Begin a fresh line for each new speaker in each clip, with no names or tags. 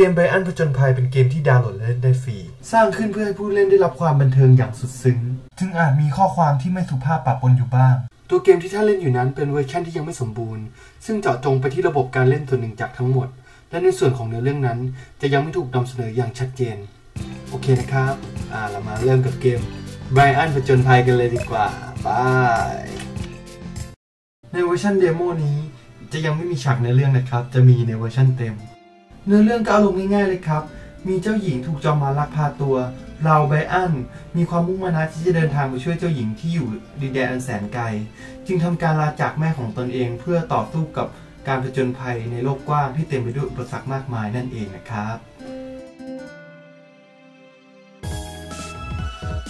กมไบอันผจญภัยเป็นเกมที่ดาวน์โหลดและเล่นได้ฟรี สร้างขึ้นเพื่อให้ผู้เล่นได้รับความบันเทิงอย่างสุดซึ้งถึงอาจมีข้อความที่ไม่สุภาพปะปนอยู่บ้าง ตัวเกมที่ท่านเล่นอยู่นั้นเป็นเวอร์ชันที่ยังไม่สมบูรณ์ ซึ่งเจาะจงไปที่ระบบการเล่นส่วนหนึ่งจากทั้งหมด และในส่วนของเนื้อเรื่องนั้น จะยังไม่ถูกนำเสนออย่างชัดเจน โอเคนะครับ อ่าเรามาเริ่มกับเกมไบอันผจญภัยกันเลยดีกว่าบายในเวอร์ชันเดโมนี้จะยังไม่มีฉากเนื้อเรื่องนะครับ จะมีในเวอร์ชันเต็ม เนื้อเรื่องก็อารมณ์ง่ายๆเลยครับ มีเจ้าหญิงถูกจอมมารลักพาตัว เราไบอันมีความมุ่งมั่นที่จะเดินทางไปช่วยเจ้าหญิงที่อยู่ดินแดนอันแสนไกล จึงทำการลาจากแม่ของตนเองเพื่อต่อสู้กับการผจญภัยในโลกกว้างที่เต็มไปด้วยอุปสรรคมากมายนั่นเองนะครับ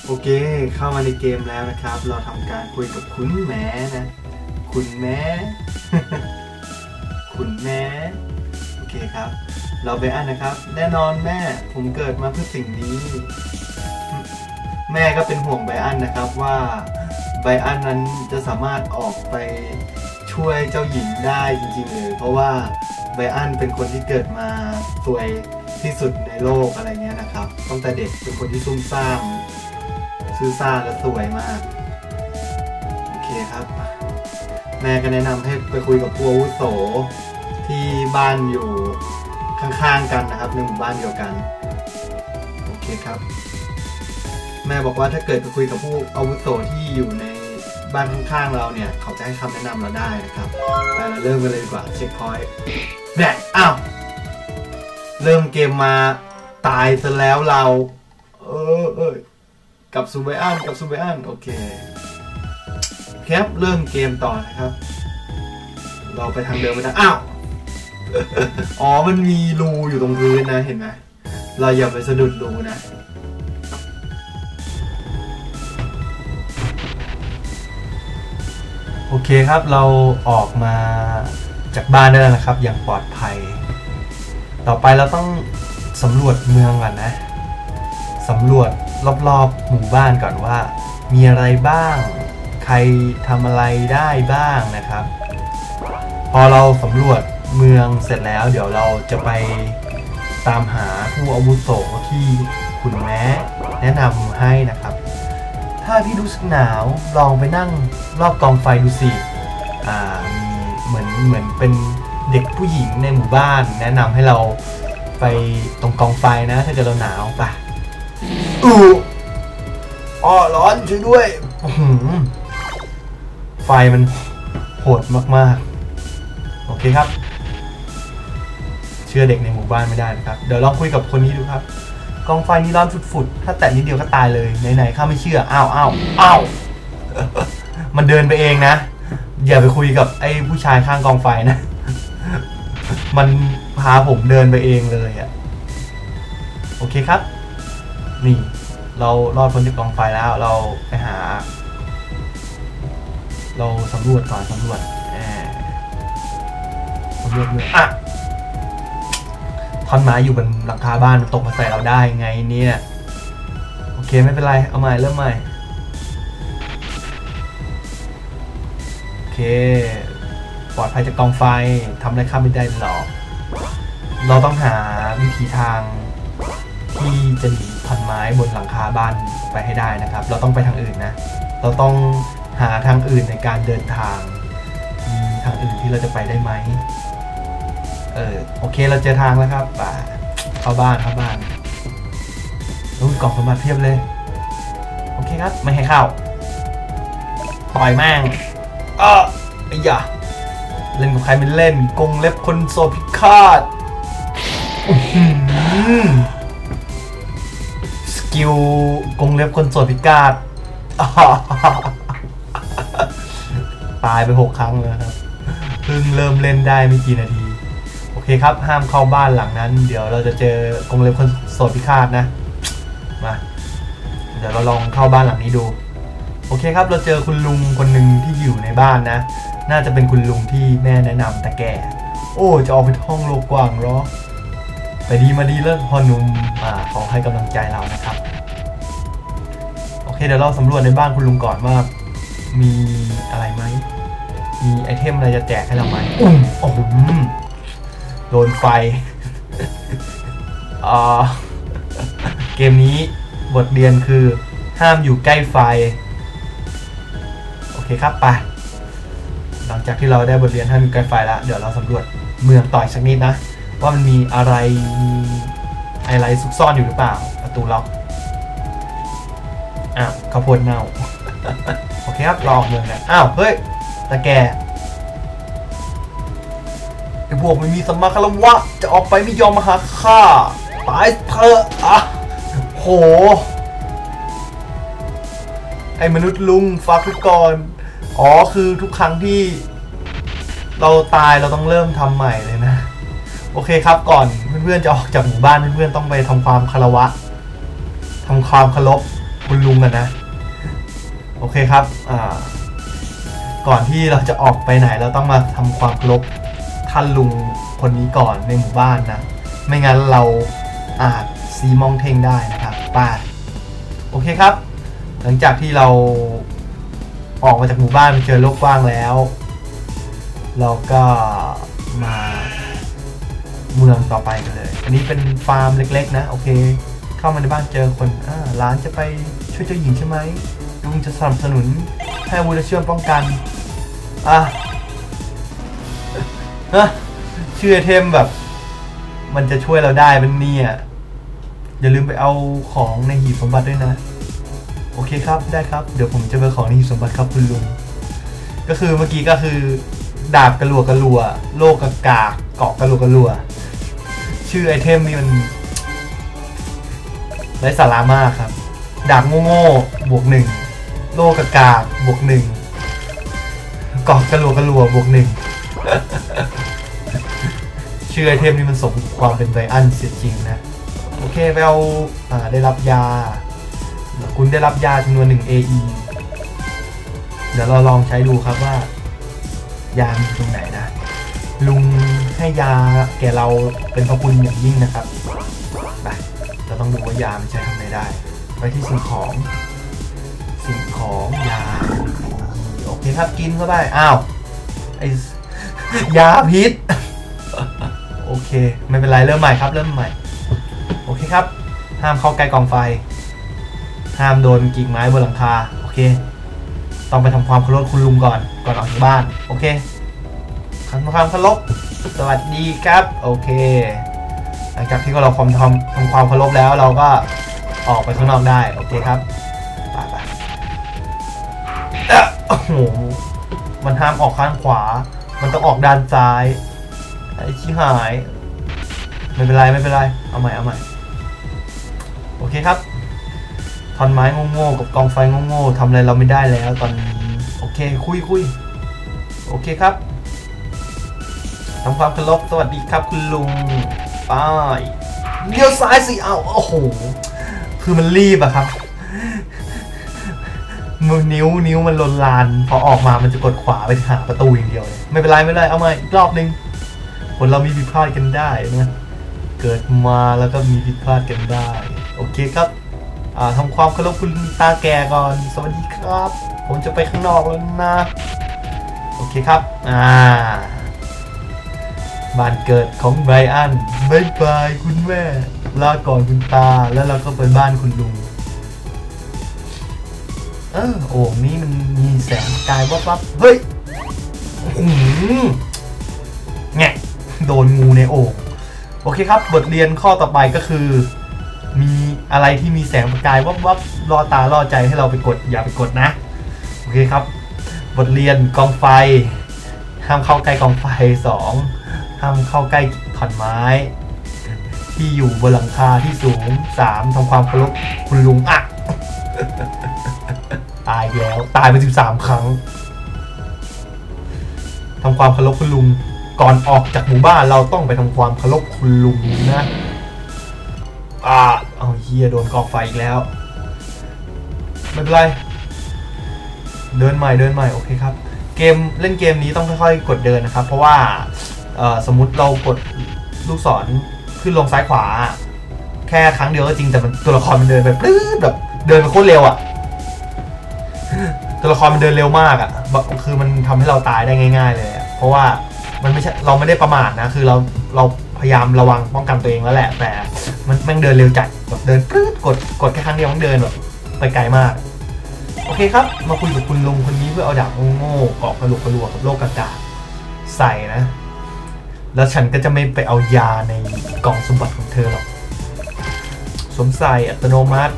โอเค เข้ามาในเกมแล้วนะครับ เราทำการคุยกับคุณแม่นะ คุณแม่ คุณแม่ โอเคครับ เราไปอ่านนะครับ แน่นอนแม่ผมเกิดมาเพื่อสิ่งนี้ แม่ก็เป็นห่วงไบอันนะครับว่าไบอันนั้นจะสามารถออกไปช่วยเจ้าหญิงได้จริงๆเลยเพราะว่าไบอันเป็นคนที่เกิดมาสวยที่สุดในโลกอะไรเงี้ยนะครับตั้งแต่เด็กเป็นคนที่ซุ่มซ่ามซื่อซ่าและสวยมากโอเคครับ แม่ก็แนะนำให้ไปคุยกับผู้อาวุโสที่บ้านอยู่ ข้างๆกันนะครับในหมู่บ้านเดียวกัน โอเคครับ แม่บอกว่าถ้าเกิดไปคุยกับผู้อาวุโสที่อยู่ในบ้านข้างๆเราเนี่ย เขาจะให้คำแนะนำเราได้นะครับไปเราเริ่มกันเลยดีกว่าเช็คพอยต์แดกอ้าวเริ่มเกมมาตายซะแล้วเรา เออเออกับซูเบอันกับซูเบอันโอเคแคปเริ่มเกมต่อนะครับ เราไปทางเดิมไปทางอ้าว อ๋อ มันมีรูอยู่ตรงพื้นนะ เห็นไหม เราอย่าไปสะดุดรูนะ โอเคครับ เราออกมาจากบ้านได้แล้วนะครับ อย่างปลอดภัย ต่อไปเราต้องสำรวจเมืองก่อนนะ สำรวจรอบๆหมู่บ้านก่อนว่า มีอะไรบ้าง ใครทำอะไรได้บ้างนะครับ พอเราสำรวจ เมืองเสร็จแล้ว เดี๋ยวเราจะไปตามหาผู้อาวุโสที่คุณแม่แนะนำให้นะครับ ถ้าพี่รู้สึกหนาวลองไปนั่งรอบกองไฟดูสิอ่ามีเหมือนเหมือนเป็นเด็กผู้หญิงในหมู่บ้าน แนะนำให้เราไปตรงกองไฟนะ ถ้าเกิดเราหนาวไปอู้อ้อร้อนช่วยด้วยอื้อหือไฟมันโหดมากๆ โอเคครับ เชื่อเด็กในหมู่บ้านไม่ได้นะครับ เดี๋ยวลองคุยกับคนนี้ดูครับ กองไฟนี้ร้อนฝุดๆ ถ้าแตะนิดเดียวก็ตายเลย ไหนๆข้าไม่เชื่อ อ้าวอ้าวอ้าวมันเดินไปเองนะ อย่าไปคุยกับไอ้ผู้ชายข้างกองไฟนะ มันพาผมเดินไปเองเลยอะโอเคครับ นี่ เรารอดพ้นจากกองไฟแล้ว เราไปหา เราสำรวจก่อนสำรวจแอบสำรวจเลยอะ ท่อนไม้อยู่บนหลังคาบ้านตกมาใส่เราได้ไงเนี่ยโอเคไม่เป็นไรเอาใหม่เริ่มใหม่โอเคปลอดภัยจากกองไฟทำอะไรข้ามไม่ได้หรอกเราต้องหาวิธีทางที่จะหนีท่อนไม้บนหลังคาบ้านไปให้ได้นะครับ เราต้องไปทางอื่นนะ เราต้องหาทางอื่นในการเดินทางมีทางอื่นที่เราจะไปได้ไหม ออโอเคเราเจอทางแล้วครับป่าเข้าบ้านเข้าบ้านรู้กล่องสมบัติเพียบเลย โอเคครับ ไม่ให้เข้าปล่อยแม่งเออไอ้ยะเล่นกับใครไม่เล่นกงเล็บคนโซพิฆาตอื้อหือสกิลกงเล็บคนโสดพิการตายไปหกครั้งแล้วครับ เพิ่งเริ่มเล่นได้ไม่กี่นาที คครับ ห้ามเข้าบ้านหลังนั้น เดี๋ยวเราจะเจอกรงเล็บคนโสดพิฆาตนะ มา เดี๋ยวเราลองเข้าบ้านหลังนี้ดู โอเคครับ เราเจอคุณลุงคนหนึ่งที่อยู่ในบ้านนะ น่าจะเป็นคุณลุงที่แม่แนะนำแต่แก่ โอ้ จะออกไปท่องโลกกว้างเหรอ ไปดีมาดีเลิกพอหนุ่มอ่าขอให้กำลังใจเรานะครับ โอเค เดี๋ยวเราสำรวจในบ้านคุณลุงก่อนว่า มีอะไรไหม มีไอเทมอะไรจะแจกให้เราไหมอุ้มโอ้โห โดนไฟเกมนี้บทเรียนคือห้ามอยู่ใกล้ไฟ โอเคครับไป หลังจากที่เราได้บทเรียนห้ามอยู่ใกล้ไฟแล้ว เดี๋ยวเราสำรวจเมืองต่อยสักนิดนะ ว่ามันมีอะไรมีอะไรซุกซ่อนอยู่หรือเปล่า ประตูล็อกอ้าวข้าวโพดเน่า โอเคครับ เราออกเมืองแล้วอ้าว เฮ้ยตาแก ไอพวกไม่มีสัมมาคารวะ จะออกไปไม่ยอมมาหาข้าตายเถอะอะโห ไอ้มนุษย์ลุงฟักทุกกรอ๋อคือทุกครั้งที่ เราตายเราต้องเริ่มทำใหม่เลยนะ โอเคครับก่อนเพื่อนๆจะออกจากหมู่บ้านเพื่อนๆต้องไปทำความคารวะทำความเคารพคุณลุงกันนะ โอเคครับ อ่า ก่อนที่เราจะออกไปไหนเราต้องมาทำความเคารพ ท่านลุงคนนี้ก่อนในหมู่บ้านนะ ไม่งั้นเราอาจซีมองเทงได้นะครับป้าโอเคครับ หลังจากที่เราออกมาจากหมู่บ้านไปเจอโลกกว้างแล้ว เราก็มาเมืองต่อไปกันเลย อันนี้เป็นฟาร์มเล็กๆ นะ โอเค เข้ามาในบ้านเจอคนอ่าร้านจะไปช่วยเจ้าหญิงใช่ไหมลุงจะสนับสนุนให้วุธและเชื่อมป้องกัน อะ ฮะชื่อไอเทมแบบ มันจะช่วยเราได้เป็นเนี่ย อย่าลืมไปเอาของในหีบสมบัติด้วยนะ โอเคครับได้ครับ เดี๋ยวผมจะไปของในหีบสมบัติครับคุณลุงก็คือเมื่อกี้ก็คือ ดาบกระลัวกระลัว โลกกากากเกาะกระลัวกระลัว ชื่อไอเทมนี่มันไร้สาระมากครับ ดาบโง่ๆบวกหนึ่งโลกกากาบวกหนึ่งเกาะกระลัวกระลัวบวกหนึ่ง ชื่อไอเทมนี่มันสมกับความเป็นไบอันเสียจริงนะ โอเคไปเอาได้รับยา คุณได้รับยาจำนวนหนึ่ง AE เดี๋ยวเราลองใช้ดูครับว่า ยามีตรงไหนนะ ลุงให้ยาแก่เราเป็นพระคุณอย่างยิ่งนะครับไปเราต้องดูว่ายามันใช้ทำอะไรได้ ไปที่สิ่งของ สิ่งของยา โอเคครับกินเข้าไป อ้าวไอ ยาพิษ โอเค ไม่เป็นไร เริ่มใหม่ครับ เริ่มใหม่ โอเคครับ ห้ามเข้าใกล้กองไฟ ห้ามโดนกิ่งไม้บนหลังคา โอเค ต้องไปทำความเคารพคุณลุงก่อน ก่อนออกจากบ้าน โอเคทำความเคารพ สวัสดีครับ โอเค หลังจากที่เราความทำทำความเคารพแล้วเราก็ออกไปข้างนอกได้ โอเคครับไปไปโอ้โห มันห้ามออกข้างขวา มันต้องออกด้านซ้าย ไอ้ชิหาย ไม่เป็นไรไม่เป็นไร เอาใหม่เอาใหม่ โอเคครับท่อนไม้โง่ๆกับกองไฟโง่ๆทำอะไรเราไม่ได้แล้วตอนนี้ โอเคคุยคุยโอเคครับทำความเคารพสวัสดีครับคุณลุงไป้ายเลี้ยวซ้ายสิเอาโอ้โห คือมันรีบอะครับ มือนิ้วนิ้วมันลนลาน พอออกมามันจะกดขวาไปหาประตูอย่างเดียวเลยไม่เป็นไรไม่เป็นไรเอามาอีกรอบนึงคนเรามีผิดพลาดกันได้นะเกิดมาแล้วก็มีผิดพลาดกันได้ โอเคครับอ่าทำความเคารพคุณตาแก่ก่อน สวัสดีครับ ผมจะไปข้างนอกแล้วนะ โอเคครับ อ่าบ้านเกิดของไบรอันบายบายคุณแม่ ลาก่อนคุณตา แล้วเราก็ไปบ้านคุณลุง เออโอ่งนี้มันมีแสงกายวับวับเฮ้ยอืมแงะโดนงูในโอ่งโอเคครับ บทเรียนข้อต่อไปก็คือ มีอะไรที่มีแสงประกายวับวับล่อตาล่อใจให้เราไปกด อย่าไปกดนะ โอเคครับ บทเรียนกองไฟห้ามเข้าใกล้กองไฟสองห้ามเข้าใกล้ขอนไม้ ที่อยู่บนหลังคาที่สูงสามทำความเคารพคุณลุงอะ ตายแล้ว ตายไปสิบสามครั้งทำความเคารพคุณลุงก่อนออกจากหมู่บ้านเราต้องไปทำความเคารพคุณลุงนะอ่าเอาเฮียโดนกอกไฟอีกแล้วไม่เป็นไร เดินใหม่เดินใหม่โอเคครับ เกมเล่นเกมนี้ต้องค่อยๆ กดเดินนะครับ เพราะว่าสมมติเรากดลูกศรขึ้นลงซ้ายขวา แค่ครั้งเดียวก็จริงแต่มันตัวละครมันเดินแบบปลื้ดแบบเดินไปโคตรเร็วอะ่ะ ตัวละครมันเดินเร็วมากอะ่ะคือมันทำให้เราตายได้ง่าย ๆ เลยอะเพราะว่ามันไม่ใช่เราไม่ได้ประมาทนะ คือเราเราพ
ยายามระวังป้องกันตัวเองแล้วแหละ แต่มันแม่งเดินเร็วจัดแบบเดินปื๊ดกดกดแค่ครั้งเดียวมันเดินแบบไปไกลมาก โอเคครับ มาคุยกับคุณลุงคนนี้เพื่อเอาดาบโง่ๆเกาะกระโหลกกระโหลกกับโลกอากาศใส่นะ แล้วฉันก็จะไม่ไปเอายาในกล่องสมบัติของเธอหรอกสวมใส่อัตโนมัติ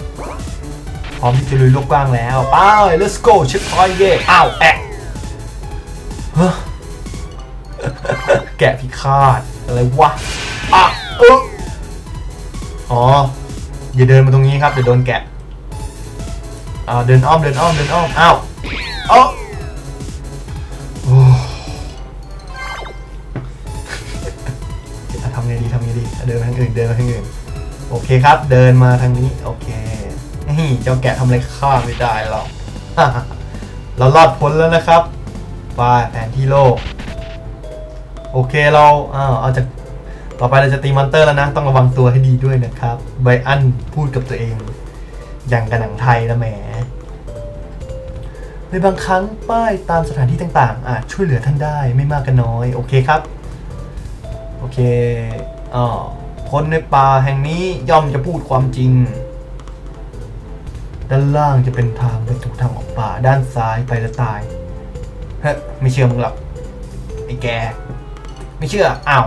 ร้อมที่จะลุยโลกกว้างแล้วไป let's go เช็คพอยต์เย่อ้าวแอะแกะพิฆาตอะไรวะอะเอออ๋ออย่าเดินมาตรงนี้ครับเดี๋ยวโดนแกะอ่าเดินอ้อมเดินอ้อมเดินอ้อมอ้าวเอ้าโอ้อะทำไงดีทำไงดีเดินมาทางอื่นเดินมาทางอื่นโอเคครับ เดินมาทางนี้โอเค เจ้าแกะทำอะไรข้าไม่ได้หรอกเรารอดพ้นแล้วนะครับไปแผนที่โลก โอเคเราอ้าวเอาจากต่อไปเราจะตีมอนเตอร์แล้วนะ ต้องระวังตัวให้ดีด้วยนะครับไบอันพูดกับตัวเอง อย่างกับหนังไทยนะแหมในบางครั้งป้ายตามสถานที่ต่างๆ อาจช่วยเหลือท่านได้ไม่มากก็น้อย โอเคครับ โอเคอ๋อคนในป่าแห่งนี้ย่อมจะพูดความจริง ด้านล่างจะเป็นทางไปสู่ทางออกป่า ด้านซ้ายไปแล้วตาย เฮ้ยไม่เชื่อมึงหรอกไอ้แก ไม่เชื่อ อ้าว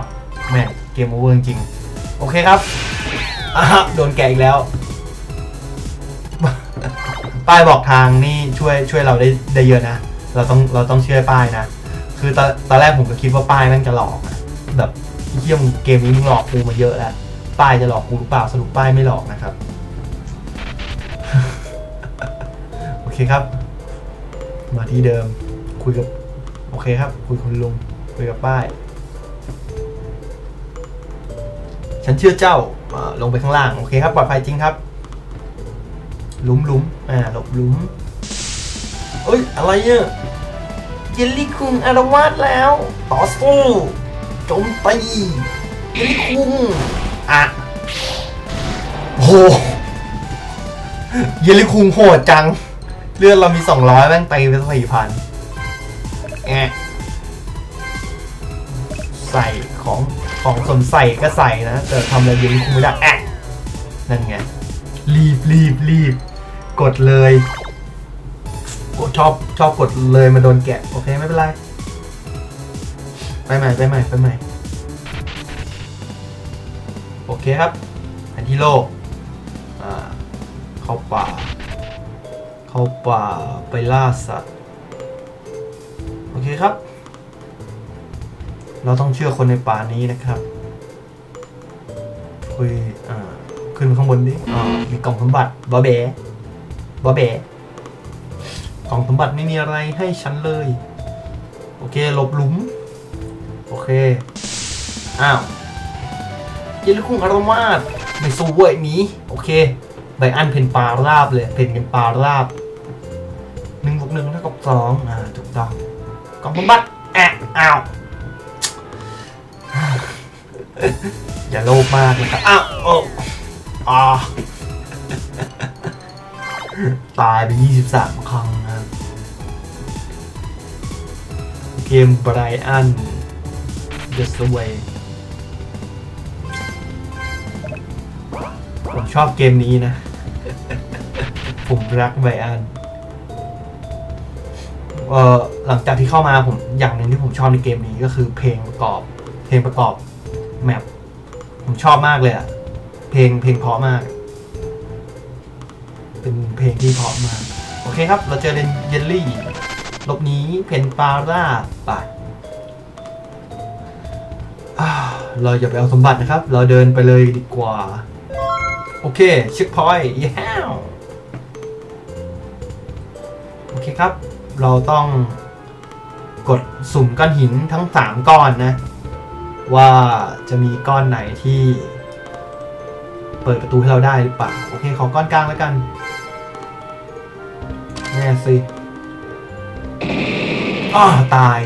แม่งเกมโอเวอร์จริง โอเคครับอะโดนแกอีกแล้ว ป้ายบอกทางนี่ช่วยช่วยเราได้ได้เยอะนะ เราต้องเราต้องเชื่อป้ายนะ คือตอนตอนแรกผมก็คิดว่าป้ายแม่งจะหลอกแบบเที่ยมเกมนี้มึงหลอกกูมาเยอะแล้วป้ายจะหลอกกูหรือเปล่าสรุปป้ายไม่หลอกนะครับ เคครับ มาที่เดิมคุยกับ โอเคครับ คุยกับคุณลุงคุยกับป้าย ฉันเชื่อเจ้าลงไปข้างล่าง โอเคครับ ปลอดภัยจริงครับหลุมหลุมอ่าหลบหลุมเอ้ย อะไรเนี่ยเยลลี่คุงอารวาสแล้ว ต่อสู้โจมตีเยลลี่คุงอะโอ้โหเยลลี่คุงโหดจัง เลือดเรามี 200 แม่งตีไปสี่พันแอะใส่ของของสนใส่ก็ใส่นะแต่ทำอะไรเยลลี่คุงไม่ได้แอะนั่นไง รีบรีบรีบ กดเลยโอชอบชอบกดเลยมาโดนแกะ โอเค ไม่เป็นไร ไปใหม่ไปใหม่ไปใหม่ โอเคครับแผนที่โลกอ่า เข้าป่า เข้าป่าไปล่าสัตว์ โอเคครับ เราต้องเชื่อคนในป่านี้นะครับคุยอ่าขึ้นข้างบนดิอ่ามีกล่องสมบัติบอเบบอเบกล่องสมบัติไม่มีอะไรให้ฉันเลย โอเคหลบหลุม โอเค อ้าวเยลคุงอารมาสไม่สู้เว้ยหนีโอเคไบอันเพนปลาราบเลยเพนเป็นปลาราบ สองอ่าถูกต้องกล่องสมบัติแอะอ้าวอย่าโลภมากนะครับอ้าวโอ้อ่าตายไป 23 ครั้งนะเกมไบรอัน Just Away ผมชอบเกมนี้นะ ผมรักไบรอัน เออหลังจากที่เข้ามาผมอย่างหนึ่งที่ผมชอบในเกมนี้ก็คือเพลงประกอบ เพลงประกอบแมปผมชอบมากเลยอะเพลงเพลงเพราะมาก เป็นเพลงที่เพราะมาก โอเคครับ เราเจอเลนเยลลี่ลบนี้เพนปาร่าไปาเราอย่าไปเอาสมบัตินะครับ เราเดินไปเลยดีกว่า โอเคเช็คพอยต์ย้าวโอเคครับ เราต้องกดสุ่มก้อนหินทั้ง 3 ก้อนนะ ว่าจะมีก้อนไหนที่ เปิดประตูให้เราได้หรือเปล่า โอเค ขอก้อนกลางแล้วกันแน่สิอ้าตาย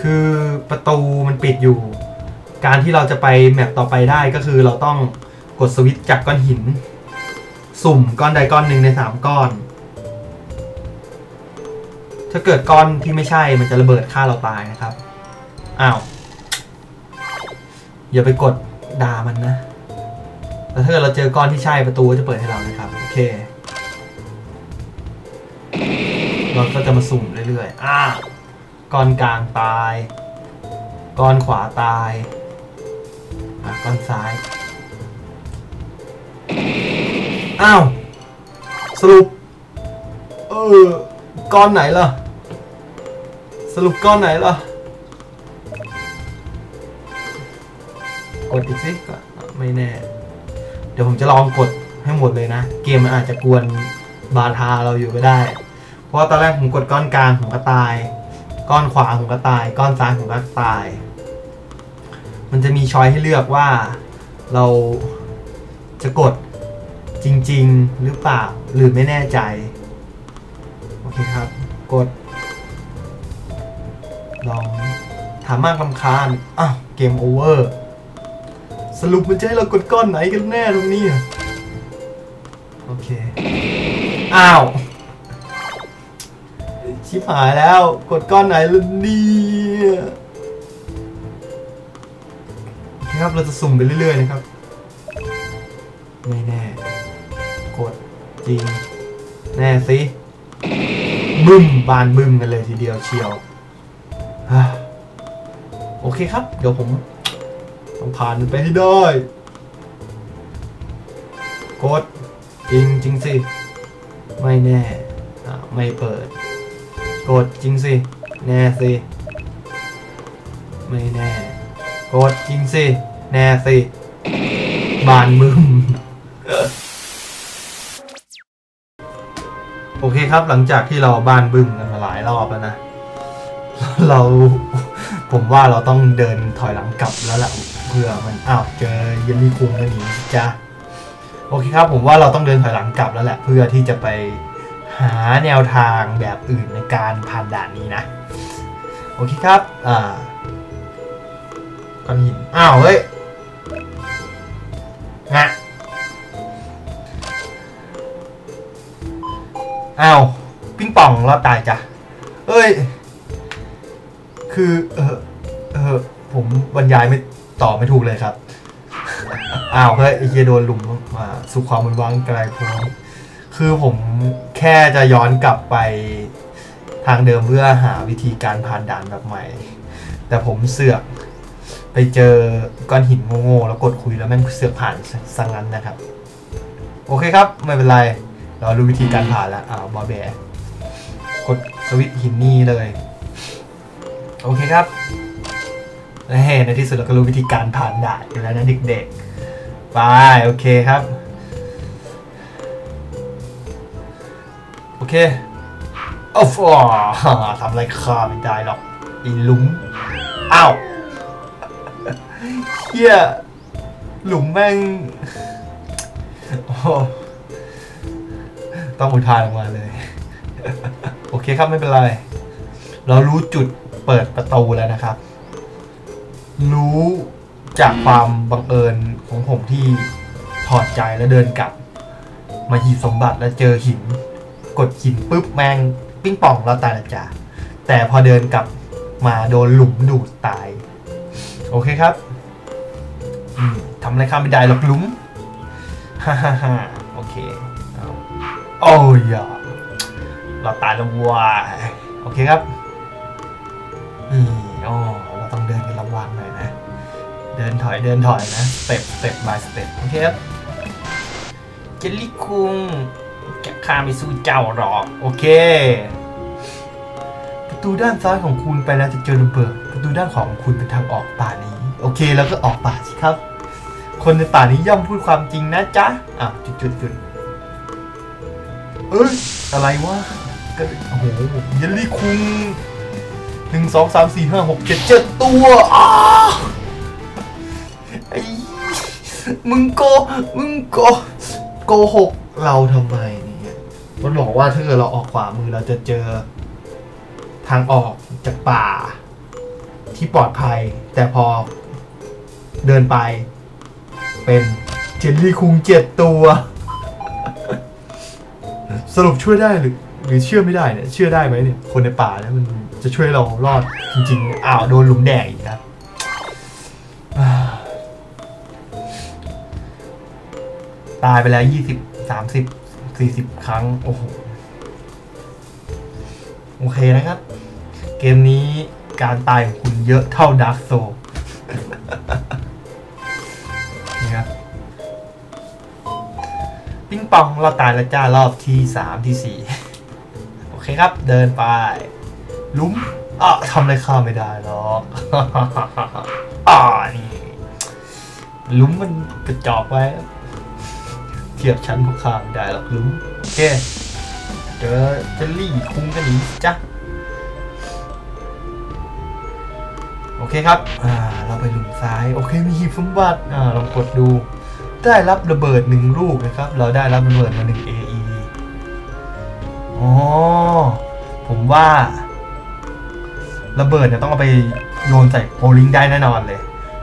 คือประตูมันปิดอยู่ การที่เราจะไปแมปต่อไปได้ก็คือเราต้องกดสวิตช์จากก้อนหิน สุ่มก้อนใดก้อนหนึ่งในสามก้อน ถ้าเกิดก้อนที่ไม่ใช่มันจะระเบิดฆ่าเราตายนะครับ อ้าว อย่าไปกดด่ามันนะแต่ถ้าเกิดเราเจอก้อนที่ใช่ประตูก็จะเปิดให้เรานะครับ โอเค เราก็จะมาสุ่มเรื่อยๆ อ่าก้อนกลางตาย ก้อนขวาตาย อะก้อนซ้าย อ้าว สรุป เออ ก้อนไหนล่ะ สรุปก้อนไหนล่ะ กดอีกสิก็ไม่แน่ เดี๋ยวผมจะลองกดให้หมดเลยนะ เกมมันอาจจะกวนบาทาเราอยู่ก็ได้ เพราะว่าตอนแรกผมกดก้อนกลางผมก็ตาย ก้อนขวาผมก็ตาย ก้อนซ้ายผมก็ตาย มันจะมีช้อยให้เลือกว่าเราจะกดจริง ๆ หรือเปล่า หรือไม่แน่ใจ โอเคครับ กด ลองถามมากลำคาญอ้าวเกมโอเวอร์ สรุปมันจะให้เรากดก้อนไหนกันแน่ตรงนี้ โอเค อ้าว ชิบหายแล้วกดก้อนไหนล่ะเนี่ยครับเราจะสุ่มไปเรื่อยๆนะครับ ไม่แน่ กดจริง แน่สิบึ้มบานบึ้มกันเลยทีเดียวเชียว โอเคครับ เดี๋ยวผมต้องผ่านไปให้ได้ กด จริงจริงสิ ไม่แน่อะไม่เปิด กดจริงสิ แน่สิ ไม่แน่ กดจริงสิ แน่สิ บานมึมโอเคครับหลังจากที่เราบ้านบึ้มกันมาหลายรอบแล้วนะ เราผมว่าเราต้องเดินถอยหลังกลับแล้วล่ะเพื่อมันอ้าวเจอเยลลี่คุงกันหนีจ้ะโอเคครับผมว่าเราต้องเดินถอยหลังกลับแล้วแหละ เพื่อที่จะไปหาแนวทางแบบอื่นในการผ่านด่านนี้นะโอเคครับอ่าก้อนหินอ้าวเฮ้ยงะอ้าวปิ้งป่องรอดตายจ้ะเอ้ย คือเออเออผมบรรยายไม่ต่อไม่ถูกเลยครับ อ้าวเฮ้ยไอเฮียโดนหลุมมาสู่ความมันวางไกลโพ้นคือผมแค่จะย้อนกลับไปทางเดิมเพื่อหาวิธีการผ่านด่านแบบใหม่ แต่ผมเสือกไปเจอก้อนหินโง่ๆแล้วกดคุยแล้วแม่งเสือกผ่านสังงั้นนะครับ โอเคครับ ไม่เป็นไร เรารู้วิธีการผ่านแล้วอ้าวบอแบกดสวิตช์หินนี่เลย โอเคครับและในที่สุดเราก็รู้วิธีการผ่านด่านอยู่แล้วนะเด็กๆ ไป โอเคครับ โอเคโอ้โหทำอะไรข้าไม่ได้หรอกอีหลุมอ้าวเฮียหลุมแม่งโอ้ต้องอุทานออกมาเลย โอเคครับไม่เป็นไร เรารู้จุด เปิดประตูแล้วนะครับ รู้จากความบังเอิญของผมที่ถอดใจแล้วเดินกลับ มาหีบสมบัติแล้วเจอหิน กดหินปุ๊บแมงปิ้งป่องแล้วตายละจ้ะแต่พอเดินกลับมาโดนหลุมดูดตาย โอเคครับทำอะไรข้ามไม่ได้หรอกหลุมฮ่าฮ่าฮ่าโอเคโอ้ยเราตายแล้วว้ายโอเคครับ อืมอ๋อเราต้องเดินกันระวังหน่อยนะ เดินถอยเดินถอยนะสเต็ปสเต็ปบายสเต็ปโอเคครับเจลลี่คุงแกข้าไม่สู้เจ้าหรอกโอเค ประตูด้านซ้ายของคุณไปแล้วจะเจอระเบิดประตูด้านขวาของคุณเป็นทางออกป่านี้ โอเคแล้วก็ออกป่าสิครับ คนในป่านี้ย่อมพูดความจริงนะจ๊ะอะจุดจุดจุดเอ้ยอะไรวะก็โอ้โหเยลลี่คุง หนึ่งสองสามสี่ห้าหกเจ็ดเจ็ดตัวอ้าไอ้มึงโก มึงโก โกหกเราทำไมเนี่ยมันบอกว่าถ้าเกิดเราออกขวามือเราจะเจอ ทางออกจากป่า ที่ปลอดภัย แต่พอเดินไป เป็นเจลลี่คุงเจ็ดตัว สรุปช่วยได้หรือ หรือเชื่อไม่ได้เนี่ย เชื่อได้ไหมเนี่ย คนในป่าเนี่ยมัน จะช่วยเรารอดจริงๆ อ้าว โดนหลุมแดกอีกนะตายไปแล้วยี่สิบสามสิบสี่สิบครั้ง โอ้โห โอเคนะครับ เกมนี้การตายของคุณเยอะเท่าดาร์กโซนี่ครับปิ้งปองเราตายแล้วจ้ารอบที่สามที่สี่โอเคครับ เดินไป ลุ้มอะทำอะไรข้าไม่ได้หรอกอ่านี่ลุ้มมันกระจอกไว้ เทียบชั้นพวกข้าไม่ได้หรอกลุ้มโอเคเจอเจลลี่คุ้งกันนี้จ้ะโอเคครับ อ่า เราไปหลุมซ้าย โอเค มีหีบสมบัติ อ่า ลองกดดู ได้รับระเบิดหนึ่งลูกนะครับ เราได้รับระเบิดมาหนึ่ง AE อ๋อ ผมว่า ระเบิดเนี่ยต้องเอาไปโยนใส่โบลิงได้แน่นอนเลย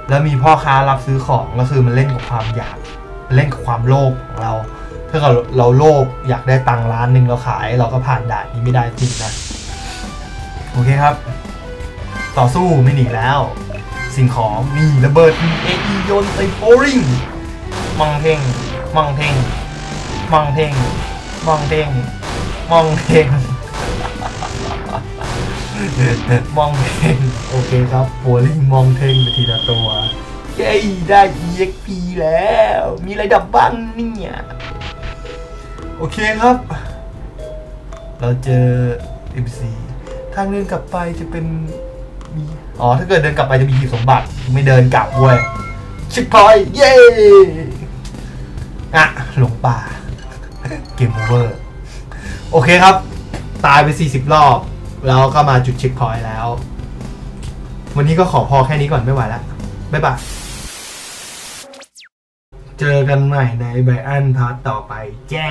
แล้วมีพ่อค้ารับซื้อของก็คือมันเล่นกับความอยากเล่นกับความโลภของเรา ถ้าเราเราโลภอยากได้ตังค์ล้านหนึ่งเราขาย เราก็ผ่านด่านนี้ไม่ได้จริงนะโอเคครับ ต่อสู้ไม่หนีแล้ว สิ่งของนี่ระเบิดเออีโยนใส่โบลิงมังเพ่งมังเพ่งมังเพ่งมังเพ่งมังเพ่ง มองเทงโอเคครับโบลิ่งมองเทงไปทีละตัวเย้ได้ EXP แล้ว มีอะไรดับบ้างเนี่ยโอเคครับ เราเจอ MC ทางเดินกลับไปจะเป็นมีอ๋อถ้าเกิดเดินกลับไปจะมีหีบสมบัติไม่เดินกลับเว้ยชิคพอยเย้อะหลงป่าเกมโอเวอร์ โอเคครับ ตายไป 40 รอบ แล้วก็มาจุดเช็คพอยต์แล้ว วันนี้ก็ขอพอแค่นี้ก่อนไม่ไหวแล้วบ๊ายบาย เจอกันใหม่ในไบอันพาร์ทต่อไปแจ้